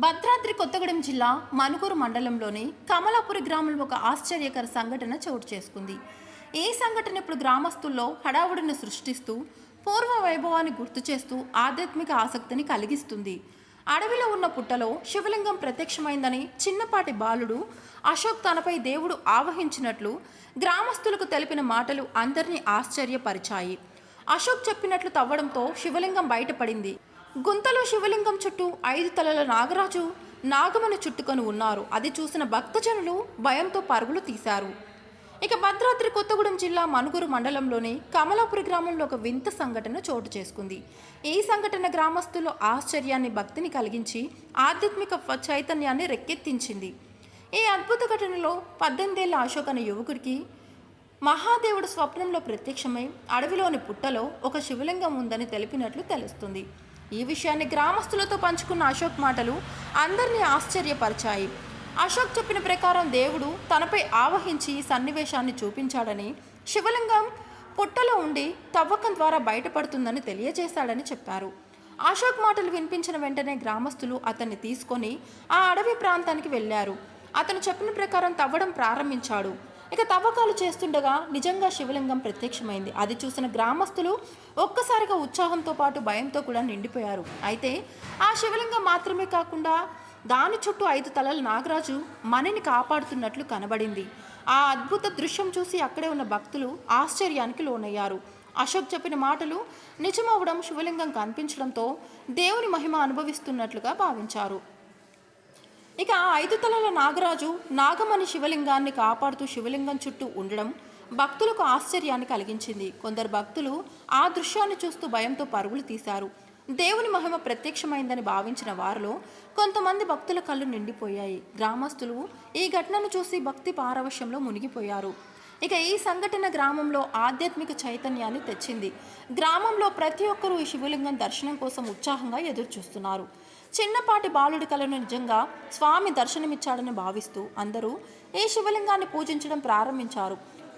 భద్రాద్రి కొత్తగూడెం జిల్లా మనుగూరు మండలంలోని కమలాపురి గ్రామంలో ఒక ఆశ్చర్యకర సంఘటన చోటు చేసుకుంది. ఈ సంఘటన ఇప్పుడు గ్రామస్తుల్లో హడావుడిని సృష్టిస్తూ పూర్వ వైభవాన్ని గుర్తు చేస్తూ ఆధ్యాత్మిక ఆసక్తిని కలిగిస్తుంది. అడవిలో ఉన్న పుట్టలో శివలింగం ప్రత్యక్షమైందని చిన్నపాటి బాలుడు అశోక్ తనపై దేవుడు ఆవహించినట్లు గ్రామస్తులకు తెలిపిన మాటలు అందరినీ ఆశ్చర్యపరిచాయి. అశోక్ చెప్పినట్లు తవ్వడంతో శివలింగం బయటపడింది. గుంతలో శివలింగం చుట్టూ ఐదు తలల నాగరాజు నాగమని చుట్టుకొని ఉన్నారు. అది చూసిన భక్తజనులు భయంతో పరుగులు తీశారు. ఇక భద్రాద్రి కొత్తగూడెం జిల్లా మనుగురు మండలంలోని కమలాపురి గ్రామంలో ఒక వింత సంఘటన చోటు చేసుకుంది. ఈ సంఘటన గ్రామస్తుల్లో ఆశ్చర్యాన్ని భక్తిని కలిగించి ఆధ్యాత్మిక చైతన్యాన్ని రెక్కెత్తించింది ఈ అద్భుత ఘటనలో పద్దెనిమిదేళ్ళ అశోక్ అనే యువకుడికి మహాదేవుడు స్వప్నంలో ప్రత్యక్షమై అడవిలోని పుట్టలో ఒక శివలింగం ఉందని తెలిపినట్లు తెలుస్తుంది. ఈ విషయాన్ని గ్రామస్తులతో పంచుకున్న అశోక్ మాటలు అందరినీ ఆశ్చర్యపరిచాయి. అశోక్ చెప్పిన ప్రకారం దేవుడు తనపై ఆవహించి సన్నివేశాన్ని చూపించాడని శివలింగం పుట్టలో ఉండి తవ్వకం ద్వారా బయటపడుతుందని తెలియజేశాడని చెప్పారు. అశోక్ మాటలు వినిపించిన వెంటనే గ్రామస్తులు అతన్ని తీసుకొని ఆ అడవి ప్రాంతానికి వెళ్ళారు. అతను చెప్పిన ప్రకారం తవ్వడం ప్రారంభించాడు. ఇక తవ్వకాలు చేస్తుండగా నిజంగా శివలింగం ప్రత్యక్షమైంది. అది చూసిన గ్రామస్తులు ఒక్కసారిగా ఉత్సాహంతో పాటు భయంతో కూడా నిండిపోయారు. అయితే ఆ శివలింగం మాత్రమే కాకుండా దాని చుట్టూ ఐదు తలల నాగరాజు మనని కాపాడుతున్నట్లు కనబడింది. ఆ అద్భుత దృశ్యం చూసి అక్కడే ఉన్న భక్తులు ఆశ్చర్యానికి లోనయ్యారు. అశోక్ చెప్పిన మాటలు నిజమవడం శివలింగం కనిపించడంతో దేవుని మహిమ అనుభవిస్తున్నట్లుగా భావించారు. ఇక ఐదు తలల నాగరాజు నాగమణి శివలింగాన్ని కాపాడుతూ శివలింగం చుట్టూ ఉండడం భక్తులకు ఆశ్చర్యాన్ని కలిగించింది. కొందరు భక్తులు ఆ దృశ్యాన్ని చూస్తూ భయంతో పరుగులు తీశారు. దేవుని మహిమ ప్రత్యక్షమైందని భావించిన వారిలో కొంతమంది భక్తుల కళ్ళు నిండిపోయాయి. గ్రామస్తులు ఈ ఘటనను చూసి భక్తి పారవశ్యంలో మునిగిపోయారు. ఇక ఈ సంఘటన గ్రామంలో ఆధ్యాత్మిక చైతన్యాన్ని తెచ్చింది. గ్రామంలో ప్రతి ఒక్కరూ ఈ శివలింగం దర్శనం కోసం ఉత్సాహంగా ఎదురు చూస్తున్నారు చిన్నపాటి బాలుడి కలను నిజంగా స్వామి దర్శనమిచ్చాడని భావిస్తూ అందరూ ఈ శివలింగాన్ని పూజించడం ప్రారంభించారు?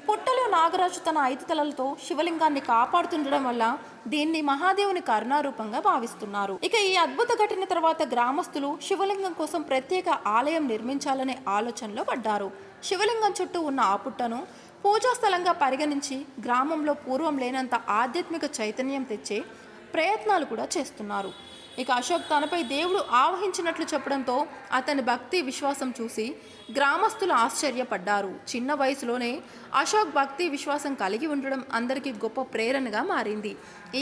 పుట్టలో నాగరాజు తన ఐదు తలలతో శివలింగాన్ని కాపాడుతుండడం వల్ల దీన్ని మహాదేవుని కరుణారూపంగా భావిస్తున్నారు. ఇక ఈ అద్భుత ఘటన తర్వాత గ్రామస్తులు శివలింగం కోసం ప్రత్యేక ఆలయం నిర్మించాలనే ఆలోచనలో పడ్డారు. శివలింగం చుట్టూ ఉన్న ఆ పుట్టను పూజాస్థలంగా పరిగణించి గ్రామంలో పూర్వం లేనంత ఆధ్యాత్మిక చైతన్యం తెచ్చే ప్రయత్నాలు కూడా చేస్తున్నారు. ఇక అశోక్ తనపై దేవుడు ఆవహించినట్లు చెప్పడంతో అతని భక్తి విశ్వాసం చూసి గ్రామస్తులు ఆశ్చర్యపడ్డారు. చిన్న వయసులోనే అశోక్ భక్తి విశ్వాసం కలిగి ఉండడం అందరికీ గొప్ప ప్రేరణగా మారింది.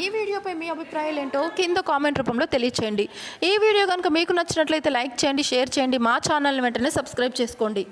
ఈ వీడియోపై మీ అభిప్రాయాలు ఏంటో కింద కామెంట్ రూపంలో తెలియచేయండి. ఈ వీడియో కనుక మీకు నచ్చినట్లయితే లైక్ చేయండి షేర్ చేయండి మా ఛానల్ని వెంటనే సబ్స్క్రైబ్ చేసుకోండి.